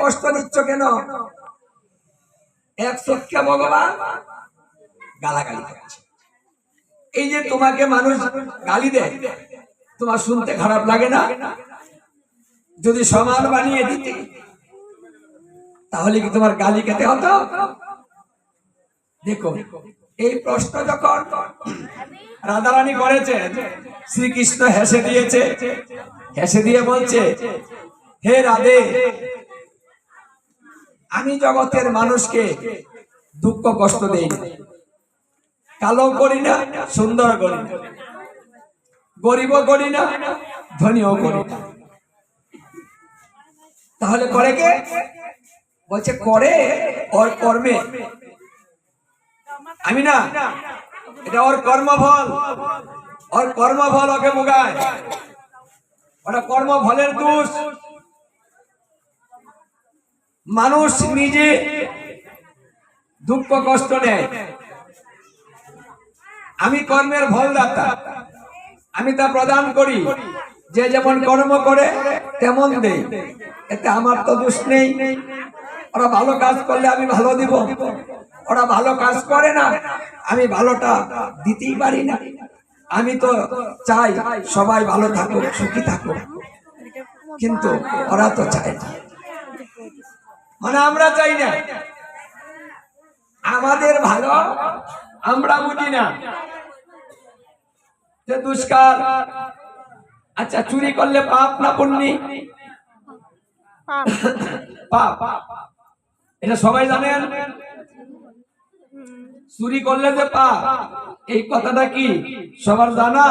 কষ্ট দিচ্ছ কেন? এক সত্যা ভগবান গালাগালি এই যে তোমাকে মানুষ গালি দেয়, তোমার শুনতে খারাপ লাগে না? যদি সমান বানিয়ে দিতে, তাহলে কি তোমার গালি খেতে হতো? দেখো, এই প্রশ্ন যখন রাধারানী করেছে, শ্রীকৃষ্ণ হেসে দিয়েছে, হেসে দিয়ে বলছে, হে রাধে আমি জগতের মানুষকে দুঃখ, কষ্ট দেই কালো করি না, সুন্দর করি না। গরিব করি না, ধনীও করি না। তাহলে করে কে? বলছে, করে ওর কর্মে। আমি না, এটা ওর কর্মফল। ওর কর্মফল ওকে মুগায় ওটা কর্মফলের দোষ। মানুষ নিজে দুঃখ, কষ্ট নেয়। আমি কর্মের ফলদাতা আমি তা প্রদান করি। যে যেমন কর্ম করে, তেমন দেই এতে আমার তো দোষ নেই। ওরা ভালো কাজ করলে আমি ভালো দিব। ওরা ভালো কাজ করে না, আমি ভালোটা দিতেই পারি না। আমি তো চাই সবাই ভালো থাকুক, সুখী থাকুক। কিন্তু ওরা তো চায় না। মানে আমরা চাই না। আমাদের ভালো, আমরা বুঝি না। যে দুষ্কার। আচ্ছা চুরি করলে পাপ না পুণ্যি? পাপ। এটা সবাই জানেন? চুরি করলে যে পাপ, এই কথাটা কি সবার জানা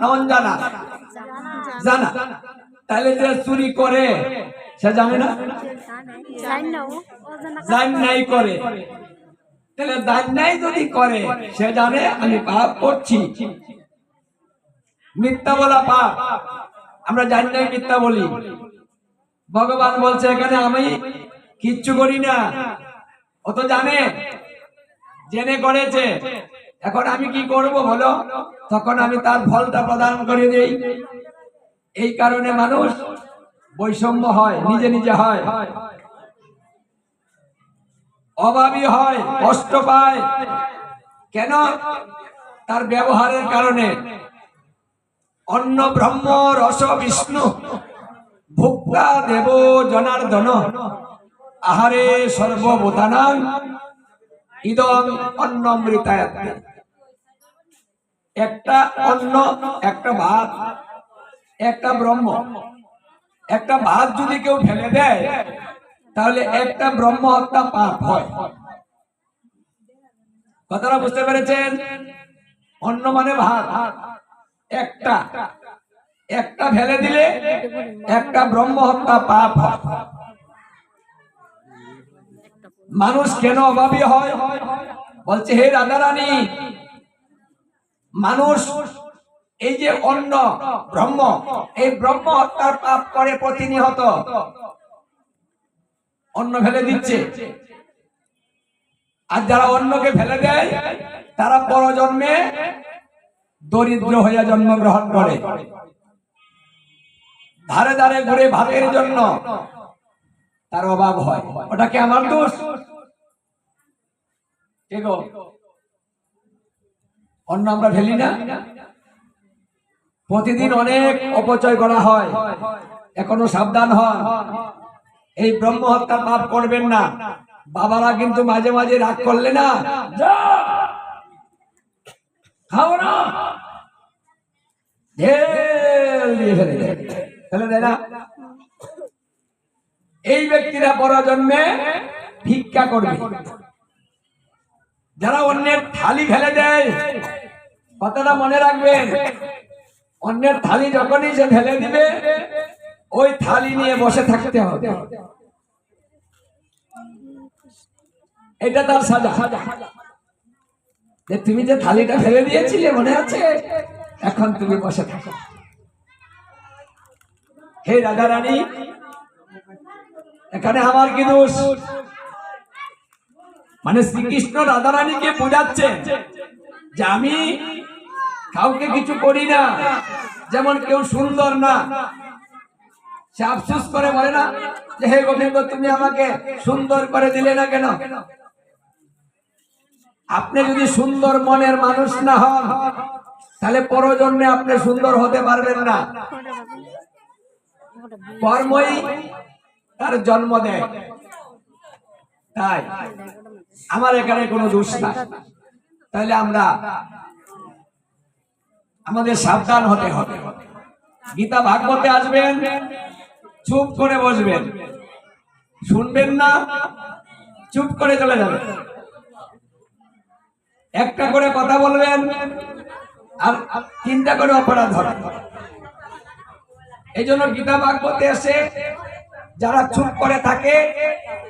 না জানা জানা। তাহলে যে চুরি করে সে জানে না? জান। নাই করে। তাহলে জান নাই যদি করে সে জানে আমি পাপ করছি। মিথ্যা বলা পাপ। আমরা জানি নাই মিথ্যা বলি। ভগবান বলছে এখানে আমি কিচ্ছু করি না। ও তো জানে। জেনে করেছে। এখন আমি কি করব বলো? তখন আমি তার ফলটা প্রদান করে দেই। এই কারণে মানুষ বৈষম্য হয়, নিজে নিজে হয়। অভাবী হয়, কষ্ট পায়। কেন? তার ব্যবহারের কারণে। অন্ন ব্রহ্ম, রস বিষ্ণু, ভোক্তা দেব জনার্দন, আহারে সর্বভূতানাং, ইদম অন্নমৃতায়াত একটা অন্ন, একটা ভাত, একটা ব্রহ্ম। একটা ভাত যদি কেউ ফেলে দেয়, তাহলে একটা ব্রহ্ম হত্যা পাপ হয়। কথাটা বুঝতে পেরেছেন? অন্য মানে ভাত একটা। একটা ফেলে দিলে একটা ব্রহ্ম হত্যা পাপ মানুষ কেন অভাবী হয়? বলছে, হে রাধা রানী মানুষ এই যে অন্ন ব্রহ্ম, এই ব্রহ্ম হত্যার পাপ করে প্রতিনিহত। অন্ন ফেলে দিচ্ছে। আর যারা অন্নকে ফেলে দেয়, তারা পরজন্মে দরিদ্র হইয়া জন্মগ্রহণ করে। ধারে ধারে ঘুরে ভাতের জন্য তার অভাব হয়। ওটা কি আমার দোষ? অন্ন আমরা ফেলি না? প্রতিদিন অনেক অপচয় করা হয়। এখনও সাবধান হন। এই ব্রহ্ম হত্যা পাপ করবেন না। বাবারা কিন্তু মাঝে মাঝে রাগ করলে না। খাও না। এই ব্যক্তিরা পরজন্মে ভিক্ষা করবে। যারা অন্যের থালি ফেলে দেয়, কথাটা মনে রাখবেন। অন্যের থালি যখনই সে ফেলে দিবে, ওই থালি নিয়ে বসে থাকতে হবে। এটা তার সাজা। যে তুমি যে থালিটা ফেলে দিয়েছিলে, মনে আছে? এখন তুমি বসে থাকো। হে রাধা রানী এখানে আমার কি দোষ? মানে শ্রীকৃষ্ণ রাধা রানীকে বোঝাচ্ছে যে আমি কাউকে কিছু করি না। যেমন কেউ সুন্দর না। সে আফসোস করে, বলে না যে, হে গোবিন্দ, তুমি আমাকে সুন্দর করে দিলে না কেন? আপনি যদি সুন্দর মনের মানুষ না হন, তাহলে পরজন্মে আপনি সুন্দর হতে পারবেন না। কর্মই তার জন্ম দেয়। তাই, আমার এখানে কোনো দোষ না তাহলে আমরা আমাদের সাবধান হতে হবে। গীতা ভাগবতে আসবেন, চুপ করে বসবেন। শুনবেন না, চুপ করে চলে যাবেন। একটা করে কথা বলবেন, আর তিনটা করে অপরাধ হবে। এই জন্য গীতা ভাগবতে এসে যারা চুপ করে থাকে,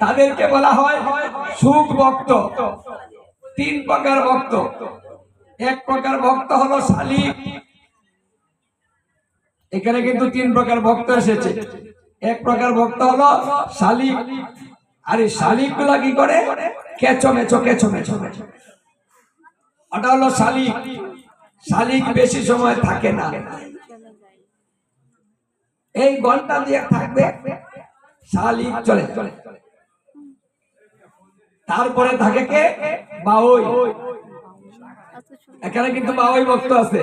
তাদেরকে বলা হয় সুখ ভক্ত। তিন প্রকার ভক্ত। এক প্রকার ভক্ত হলো শালিক এখানে কিন্তু তিন প্রকার ভক্ত এসেছে। এক প্রকার ভক্ত হলো শালিক। আর এই শালিকগুলা কি করে? কেচো মেচো কেচো মেচো। মেচো ওটা হলো শালিক। শালিক বেশি সময় থাকে না। এই ঘণ্টা দিয়ে থাকবে, শালিক চলে চলে। তারপরে থাকে কে? বাউই। এখানে কিন্তু বাউই ভক্ত আছে।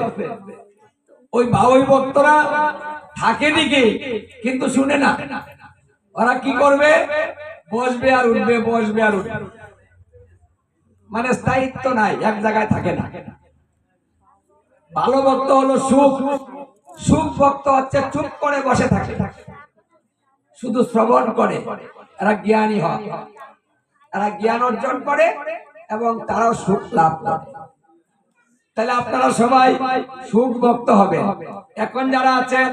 ওই বাউই ভক্তরা থাকে ঠিকই, কিন্তু শুনে না। ওরা কি করবে? বসবে আর উঠবে, বসবে আর উঠবে। মানে স্থায়িত্ব নাই, এক জায়গায় থাকে না। ভালো ভক্ত হলো সুখ। সুখ ভক্ত হচ্ছে চুপ করে বসে থাকে। শুধু শ্রবণ করে, এরা জ্ঞানী হয়। এরা জ্ঞান অর্জন করে এবং তারাও সুখ লাভ করে। তাহলে আপনারা সবাই সুখ ভক্ত হবে। এখন যারা আছেন,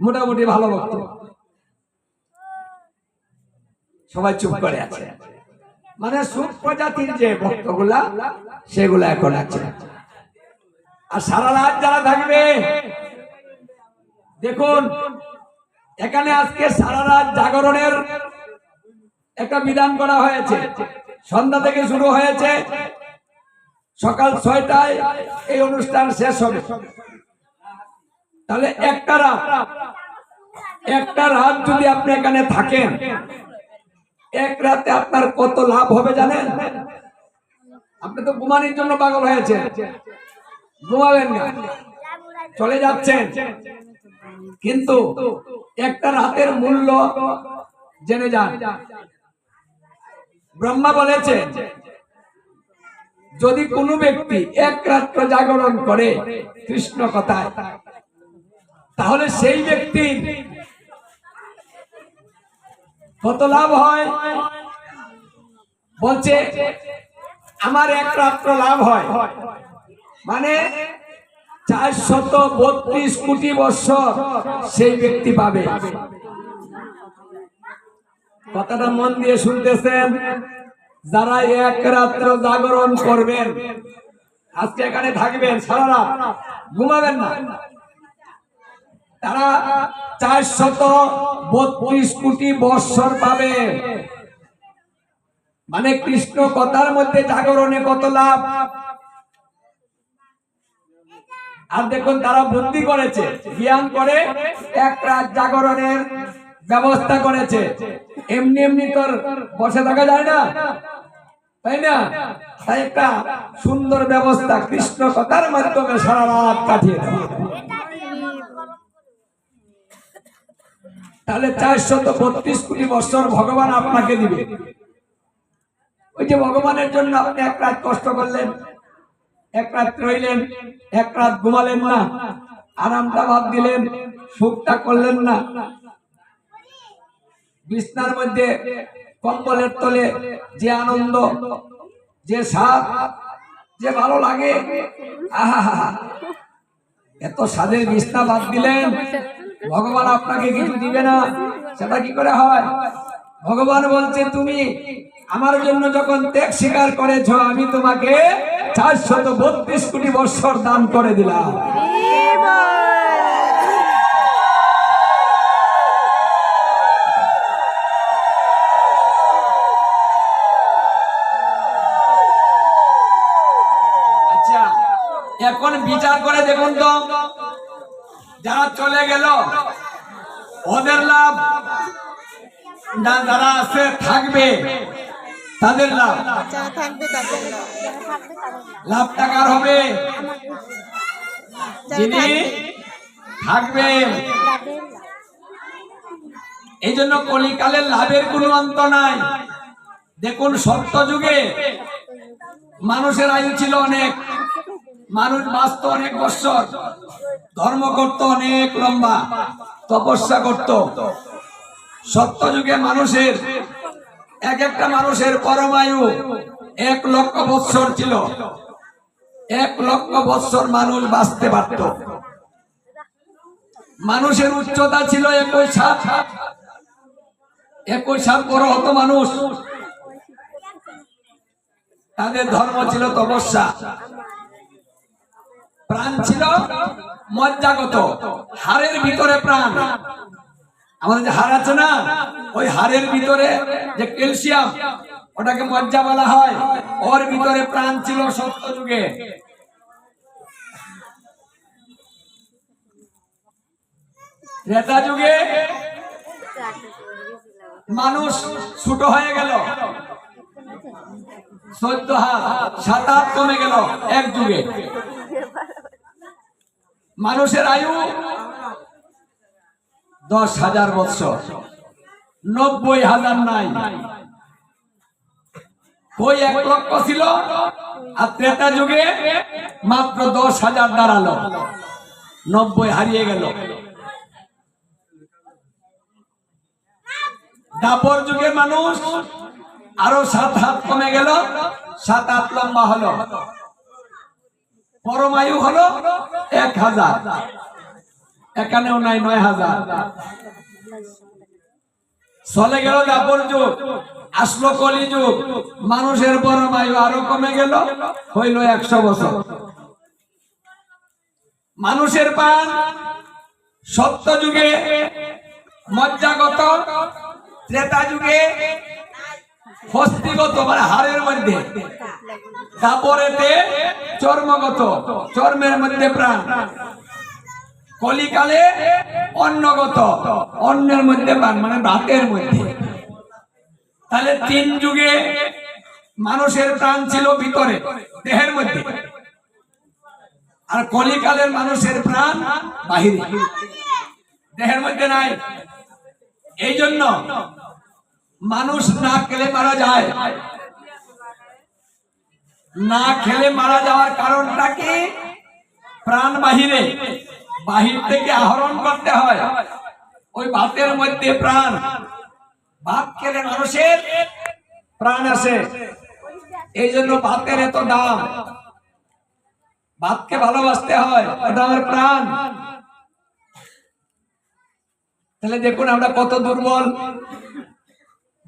মোটামুটি ভালো ভক্ত। সবাই চুপ করে আছে। মানে সুখ প্রজাতির যে ভক্তগুলা, সেগুলা এখন আছে। আর সারা রাত যারা থাকবে, দেখুন, এখানে আজকে সারা রাত জাগরণের একটা বিধান করা হয়েছে। সন্ধ্যা থেকে শুরু হয়েছে। সকাল ছয়টায় এই অনুষ্ঠান শেষ হবে। তাহলে একটা রাত একটা রাত যদি আপনি এখানে থাকেন, এক রাতে আপনার কত লাভ হবে জানেন? আপনি তো ঘুমানির জন্য পাগল হয়েছে ঘুমাবেন না। চলে যাচ্ছেন। কিন্তু একটা রাতের মূল্য জেনে যান। ব্রহ্মা বলেছে যদি কোনো ব্যক্তি এক রাত্র জাগরণ করে কৃষ্ণ কথায়, তাহলে সেই ব্যক্তির কত লাভ হয়? বলছে, আমার এক রাত্র লাভ হয়। মানে চারশত বত্রিশ কোটি বছর সেই ব্যক্তি পাবে। কথাটা মন দিয়ে শুনতেছেন? যারা এক রাত্র জাগরণ করবেন, আজকে এখানে থাকবেন, সারা ঘুমাবেন না। তারা চারশত বত্রিশ কোটি বৎসর পাবে। মানে কৃষ্ণ কথার মধ্যে জাগরণে কত লাভ? আর দেখুন, তারা বুদ্ধি করেছে, জ্ঞান করে এক রাত জাগরণের ব্যবস্থা করেছে। এমনি এমনি তোর বসে থাকা যায় না। তাই না? একটা সুন্দর ব্যবস্থা কৃষ্ণ কথার মাধ্যমে সারা রাত কাটিয়ে দেওয়া তাহলে চারশত বত্রিশ কোটি বছর ভগবান আপনাকে দিবে। ওই যে ভগবানের জন্য আপনি এক রাত কষ্ট করলেন, এক রাত রইলেন, এক রাত ঘুমালেন না, আরামটা ভাব দিলেন, সুখটা করলেন না। বিছনার মধ্যে কম্বলের তলে যে আনন্দ, যে স্বাদ, যে ভালো লাগে এত স্বাদের বিছনা বাদ দিলেন, ভগবান আপনাকে কিছু দিবে না, সেটা কি করে হয়? ভগবান বলছে, তুমি আমার জন্য যখন ত্যাগ স্বীকার করেছ, আমি তোমাকে চারশত বত্রিশ কোটি বৎসর দান করে দিলাম আচ্ছা এখন বিচার করে দেখুন তো। যারা চলে গেল ওদের লাভ না যারা আছে থাকবে। তাদের লাভ। লাভ। টাকার হবে। যিনি থাকবে এই জন্য কলিকালের লাভের কোনো অন্ত নাই। দেখুন সত্য যুগে মানুষের আয়ু ছিল অনেক। মানুষ বাঁচত অনেক বৎসর ধর্ম করত অনেক লম্বা, তপস্যা করত। সত্য যুগে মানুষের, এক একটা মানুষের পরমায়ু এক লক্ষ বৎসর ছিল। এক লক্ষ বৎসর মানুষ বাঁচতে পারত। মানুষের উচ্চতা ছিল একুশ হাত একুশ হাত বড় হতো মানুষ। তাদের ধর্ম ছিল তপস্যা। প্রাণ ছিল মজ্জাগত, হাড়ের ভিতরে প্রাণ। আমাদের যে হাড় আছে না, ওই হাড়ের ভিতরে যে ক্যালসিয়াম, ওটাকে মজ্জা বলা হয়, ওর ভিতরে প্রাণ ছিল সত্য যুগে ত্রেতা যুগে মানুষ ছোট হয়ে গেল, চোদ্দ হাত, সাত হাত কমে গেল, এক যুগে। মানুষের আয়ু দশ হাজার বৎসর। নব্বই হাজার নাই। ওই এক লক্ষ ছিল? আর ত্রেতা যুগে মাত্র দশ হাজার দাঁড়াল। নব্বই হারিয়ে গেল। দাপর যুগে মানুষ আরও সাত হাত কমে গেল, সাত হাত লম্বা হলো। পরমায়ু হলো এক হাজার। এখানেও নাই নয় হাজার। চলে গেল যুগ, আসলো কলি যুগ। মানুষের পরমায়ু আরও কমে গেল, হইল একশো বছর। মানুষের পান সত্য যুগে মজ্জাগত ত্রেতা যুগে মানে মধ্যে। চর্মগত, চর্মের মধ্যে প্রাণ। কলিকালে অন্নগত, অন্নের মধ্যে প্রাণ মানে ভাতের মধ্যে। তাহলে তিন যুগে মানুষের প্রাণ ছিল ভিতরে, দেহের মধ্যে। আর কলিকালের মানুষের প্রাণ বাহিরে। দেহের মধ্যে নাই। এই জন্য মানুষ না খেলে মারা যায়। না খেলে মারা যাওয়ার কারণটা কি? প্রাণ বাহিরে। বাহির থেকে আহরণ করতে হয়। ওই ভাতের মধ্যে প্রাণ। ভাত খেলে মানুষের প্রাণ আসে। এই জন্য ভাতের এত দাম। ভাতকে ভালোবাসতে হয়, ওটা আমার প্রাণ। তাহলে দেখুন আমরা কত দুর্বল।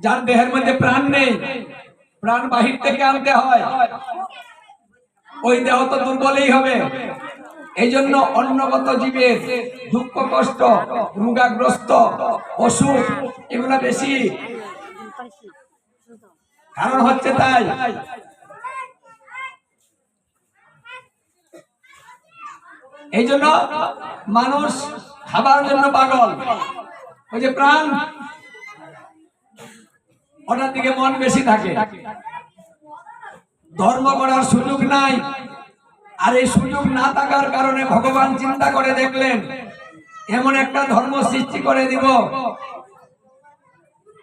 যার দেহের মধ্যে প্রাণ নেই, প্রাণ বাহির থেকে আনতে হয়। ওই দেহ তো দুর্বলই হবে। এই জন্য অন্নগত জীবের দুঃখ, কষ্ট, রোগাগ্রস্ত, অসুখ এগুলা বেশি। কারণ হচ্ছে তাই। এই জন্য মানুষ খাবার জন্য পাগল। ওই যে প্রাণ ওটার দিকে মন বেশি থাকে। ধর্ম করার সুযোগ নাই। আর এই সুযোগ না থাকার কারণে ভগবান চিন্তা করে দেখলেন এমন একটা ধর্ম সৃষ্টি করে দিব।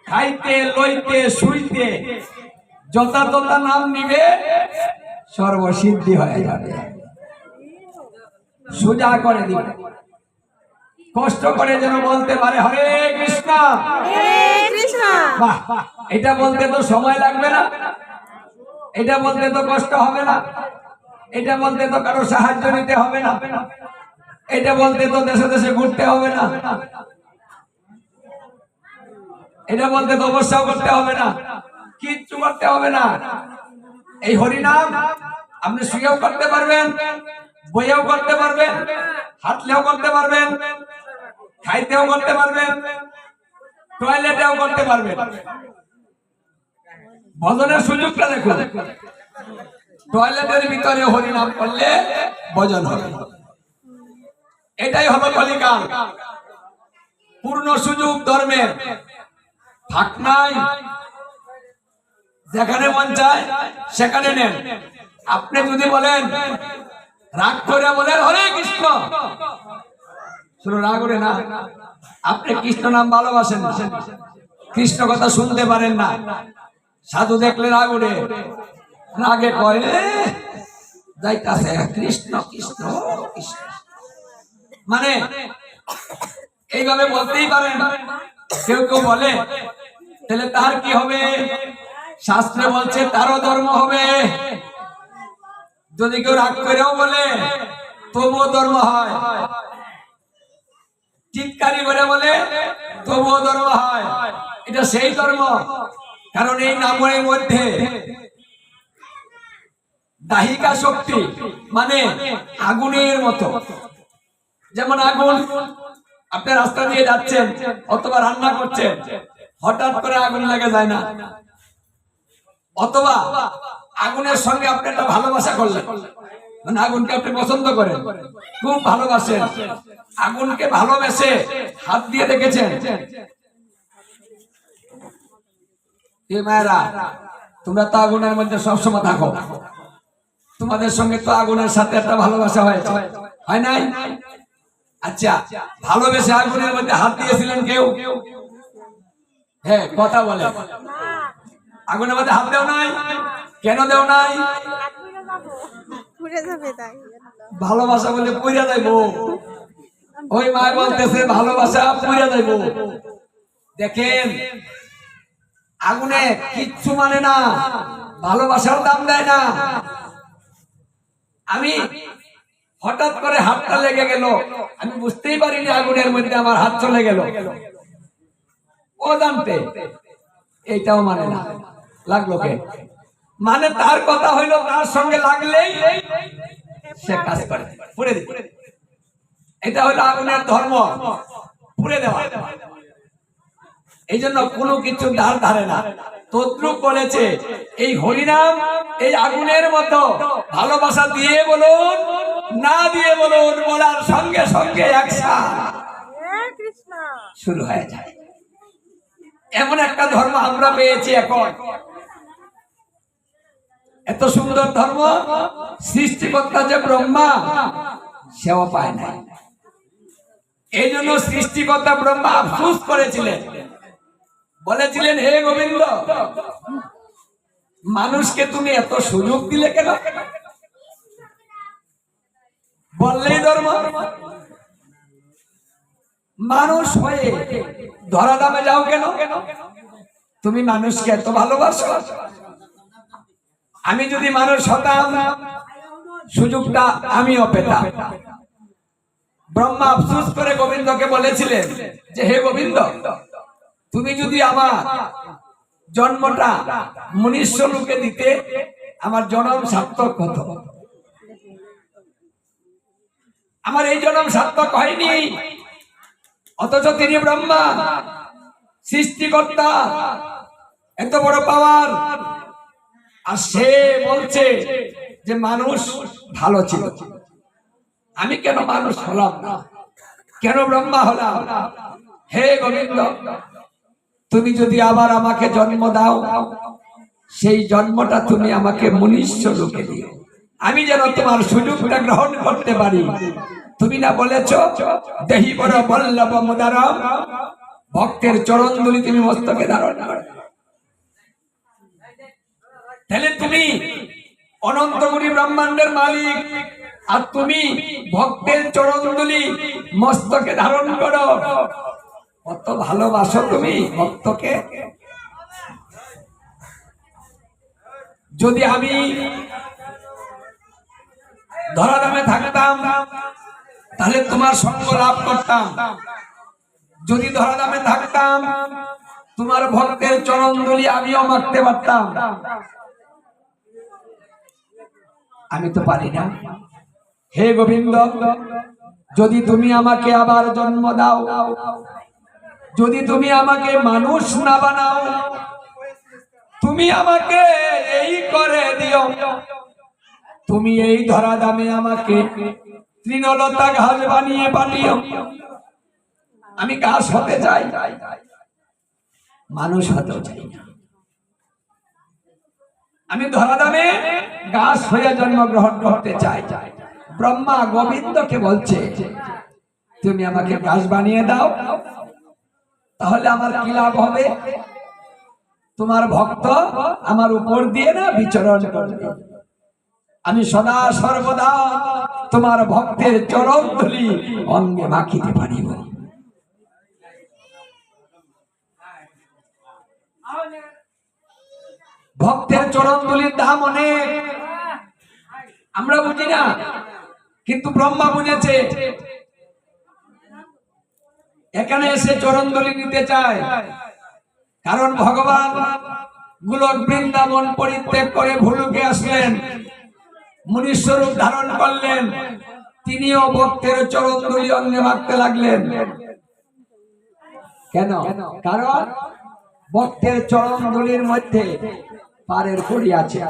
খাইতে লইতে শুইতে যথা তথা নাম নিবে সর্বসিদ্ধি হয়ে যাবে। সোজা করে দিবে। কষ্ট করে যেন বলতে পারে হরে কৃষ্ণ। হরে কৃষ্ণ। বাহ। এটা বলতে তো সময় লাগবে না। এটা বলতে তো কষ্ট হবে না। এটা বলতে তো কারও সাহায্য নিতে হবে না। এটা বলতে তো দেশে দেশে ঘুরতে হবে না। এটা বলতে তো অবস্থাও করতে হবে না। কিচ্ছু করতে হবে না। এই হরিনাম আপনি শুয়েও করতে পারবেন, বইয়েও করতে পারবেন, হাঁটলেও করতে পারবেন, খাইতেও করতে পারবেন টয়লেটেও করতে পারবেন। ভজনের সুযোগটা দেখুন। টয়লেটের ভিতরে হরিনাম করলে ভজন হবে। এটাই হলো কলিকাল পূর্ণ সুযোগ ধর্মের। ফাঁক নাই। যেখানে মন চায়, সেখানে নেন। আপনি যদি বলেন, রাগ করে বলেন, হরে কৃষ্ণ। শুধু রাগ করে না। আপনি কৃষ্ণ নাম ভালোবাসেন কৃষ্ণ কথা শুনতে পারেন না। সাধু দেখলে রাগ উঠে রাগে কয় "এ, যাইতাছে কৃষ্ণ কৃষ্ণ কৃষ্ণ। মানে এইভাবে বলতেই পারেন। কেউ কেউ বলে তাহলে তার কি হবে? শাস্ত্রে বলছে তারও ধর্ম হবে। যদি কেউ রাগ করেও বলে তবুও ধর্ম হয়। চিৎকারি করে বলে তবুও ধর্ম হয়। এটা সেই ধর্ম। কারণ এই নামের মধ্যে দাহিকা শক্তি মানে আগুনের মতো। যেমন আগুন, আপনি রাস্তা দিয়ে যাচ্ছেন অথবা রান্না করছেন, হঠাৎ করে আগুন লেগে যায় না। অথবা আগুনের সঙ্গে আপনি একটা ভালোবাসা করলেন। মানে আগুনকে আপনি পছন্দ করেন, খুব ভালোবাসেন। আগুনকে ভালোবেসে হাত দিয়ে দেখেছেন মায়েরা তোমরা তো আগুনের মধ্যে সবসময় থাকো। তোমাদের সঙ্গে তো আগুনের সাথে একটা ভালোবাসা হয়েছে। হয় নাই? আচ্ছা ভালোবেসে আগুনের মধ্যে হাত দিয়েছিলেন কেউ? হ্যাঁ কথা বলে। আগুনের মধ্যে হাত দেও নাই? কেন দেও নাই? ভালোবাসা বলে পুইরা যাইব ওই মা বলতেছে, ভালোবাসা পুইরা যাইব দেখেন আগুনে কিচ্ছু মানে না, ভালোবাসার দাম দেয় না। আমি হঠাৎ করে হাতটা লেগে গেল। আমি বুঝতেই পারিনি আগুনের মধ্যে আমার হাত চলে গেল। ও জানতে, এইটাও মানে না। লাগল কে? মানে তার কথা হইল, তার সঙ্গে লাগলেই সে কাজ করে। দিবে এটা হলো আগুনের ধর্ম। পুড়ে দেওয়া। এই জন্য কোনো কিছু ধার ধারে না। তদ্রুপ বলেছে এই হরিনাম এই আগুনের মতো ভালোবাসা দিয়ে বলুন না দিয়ে বলুন বলার সঙ্গে সঙ্গে একসাথ শুরু হয়ে যায়। এমন একটা ধর্ম আমরা পেয়েছি এখন। এত সুন্দর ধর্ম সৃষ্টিকর্তা যে ব্রহ্মা সেও পায় না এই জন্য সৃষ্টিকর্তা ব্রহ্মা আফসুস করেছিলেন। বলেছিলেন, হে গোবিন্দ, মানুষকে তুমি এত সুযোগ দিলে কেন? বললেই ধর্ম। মানুষ হয়ে ধরা দামে যাও কেন? তুমি মানুষকে এত ভালোবাসো? আমি যদি মানুষ হতাম, সুযোগটা আমিও পেতাম। ব্রহ্মা আফসুস করে গোবিন্দকে বলেছিলেন যে, হে গোবিন্দ তুমি যদি আমার জন্মটা মনুষ্য লোকে দিতে, আমার জন্ম সার্থক হতো। আমার এই জনম সার্থক হয়নি। অথচ তিনি ব্রহ্মা, সৃষ্টিকর্তা, এত বড় পাওয়ার। আর সে বলছে যে মানুষ ভালো ছিল। আমি কেন মানুষ হলাম না? কেন ব্রহ্মা হলাম? হে গোবিন্দ তুমি যদি আবার আমাকে জন্ম দাও, সেই জন্মটা তুমি আমাকে মনুষ্য লোকে দিও। আমি যেন তোমার সুযোগটা গ্রহণ করতে পারি। তুমি না বলেছ, দেহি বড় বল্লভ মুদারম, ভক্তের চরণ দুলি তুমি মস্তকে ধারণ করো। তাহলে তুমি অনন্তগুরি ব্রহ্মাণ্ডের মালিক, আর তুমি ভক্তের চরণগুলি মস্তকে ধারণ করো। কত ভালোবাসো তুমি, ভক্তকে। যদি আমি ধরাধামে থাকতাম, তাহলে তোমার সঙ্গ লাভ করতাম। যদি ধরাধামে থাকতাম, তোমার ভক্তের চরণগুলি আমিও মারতে পারতাম। আমি তো পারি না। হে গোবিন্দ, যদি তুমি আমাকে আবার জন্ম দাও যদি তুমি আমাকে মানুষ না বানাও, তুমি আমাকে এই করে দিও। তুমি এই ধরা দামে আমাকে তৃণলতা ঘাস বানিয়ে বানিও আমি গাছ হতে চাই। মানুষ হতেও চাই না। আমি ধরা দামে গাছ হয়ে জন্মগ্রহণ করতে চাই। ব্রহ্মা গোবিন্দকে বলছে, তুমি আমাকে গাছ বানিয়ে দাও তাহলে আমার কি লাভ হবে? তোমার ভক্ত আমার উপর দিয়ে না বিচরণ করবে। আমি সদা সর্বদা তোমার ভক্তের চরম ধুলি অঙ্গে মাখিতে পারিব। ভক্তের চরণ ধুলির দাম অনেক। আমরা বুঝি না, কিন্তু ব্রহ্মা বুঝেছে এখানে এসে চরণ ধুলি নিতে চায়। কারণ ভগবান গুলোক বৃন্দাবন পরিত্যাগ করে ভুলুকে আসলেন। মুনিস্বরূপ ধারণ করলেন। তিনিও ভক্তের চরণ ধুলি অঙ্গে মাখতে লাগলেন। কেন? কারণ ভক্তের চরণ ধুলির মধ্যে পারের কড়ি আছে।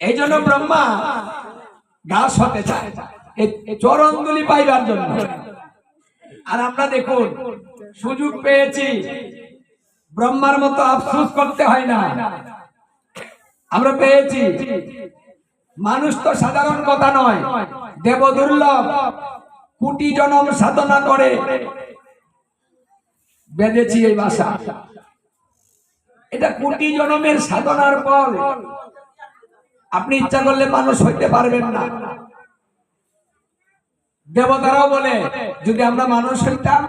এই জন্য ব্রহ্মা গাছ হতে চায়। পাইবার জন্য। আর আমরা দেখুন, সুযোগ পেয়েছি। ব্রহ্মার মতো আফসোস করতে হয় না। আমরা পেয়েছি। মানুষ তো সাধারণ কথা নয়। দেব দুর্লভ কোটি জনম সাধনা করে বেঁধেছি এই বাসা। এটা কোটি জনমের সাধনার পর আপনি ইচ্ছা করলে মানুষ হইতে পারবেন না। দেবতারাও বলে, যদি আমরা মানুষ হইতাম,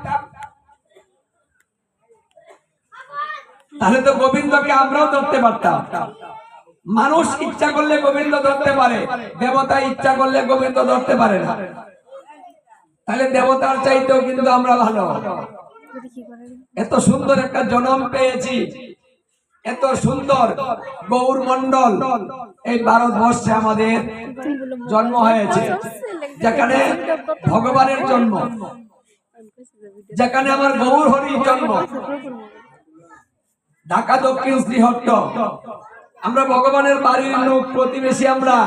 তাহলে তো গোবিন্দকে আমরাও ধরতে পারতাম। মানুষ ইচ্ছা করলে গোবিন্দ ধরতে পারে, দেবতা ইচ্ছা করলে গোবিন্দ ধরতে পারে না। তাহলে দেবতার চাইতেও কিন্তু আমরা ভালো। এত সুন্দর একটা জনম পেয়েছি। এত সুন্দর গৌর মন্ডল এই ভারতবর্ষে আমাদের জন্ম হয়েছে। যেখানে ভগবানের জন্ম, যেখানে আমার গৌর হরির জন্ম। ঢাকা দক্ষিণ শ্রীহট্ট। আমরা ভগবানের বাড়ির লোক, প্রতিবেশী আমরা।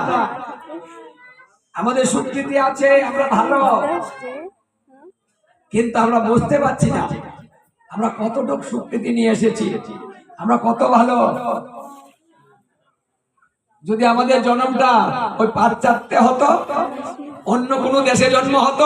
আমাদের স্বীকৃতি আছে, আমরা ভালো। কিন্তু আমরা বুঝতে পারছি না, আমরা কতটুকু স্বীকৃতি নিয়ে এসেছি। আমরা কত ভালো। যদি আমাদের জন্মটা ওই পাশ্চাত্যে হতো অন্য কোনো দেশে জন্ম হতো